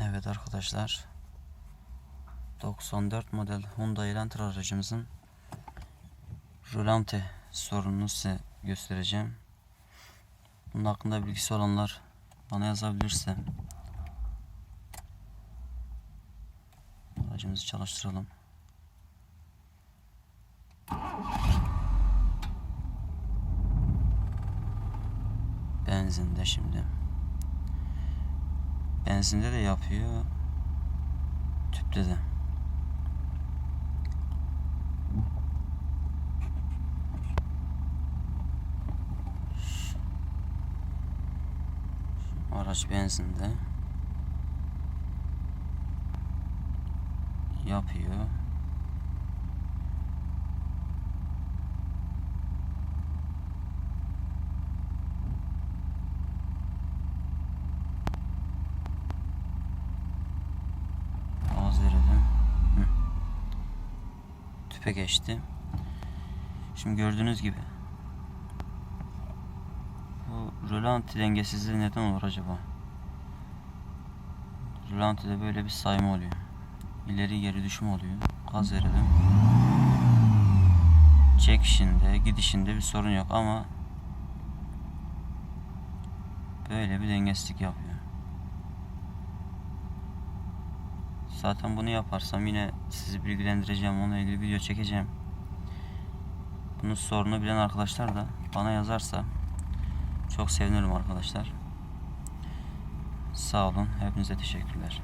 Evet arkadaşlar. 94 model Hyundai Elantra aracımızın rölante sorununu size göstereceğim. Bunun hakkında bilgisi olanlar bana yazabilirse aracımızı çalıştıralım. Benzinde şimdi. Benzinde de yapıyor. Tüpte de. Araç benzinde. Yapıyor. Verelim. Hı. Tüpe geçti. Şimdi gördüğünüz gibi bu rölanti dengesizliği neden olur acaba? Rölantide böyle bir sayma oluyor. İleri geri düşme oluyor. Gaz verelim. Çekişinde, gidişinde bir sorun yok ama böyle bir dengesizlik yapıyor. Zaten bunu yaparsam yine sizi bilgilendireceğim. Onunla ilgili video çekeceğim. Bunun sorunu bilen arkadaşlar da bana yazarsa çok sevinirim arkadaşlar. Sağ olun. Hepinize teşekkürler.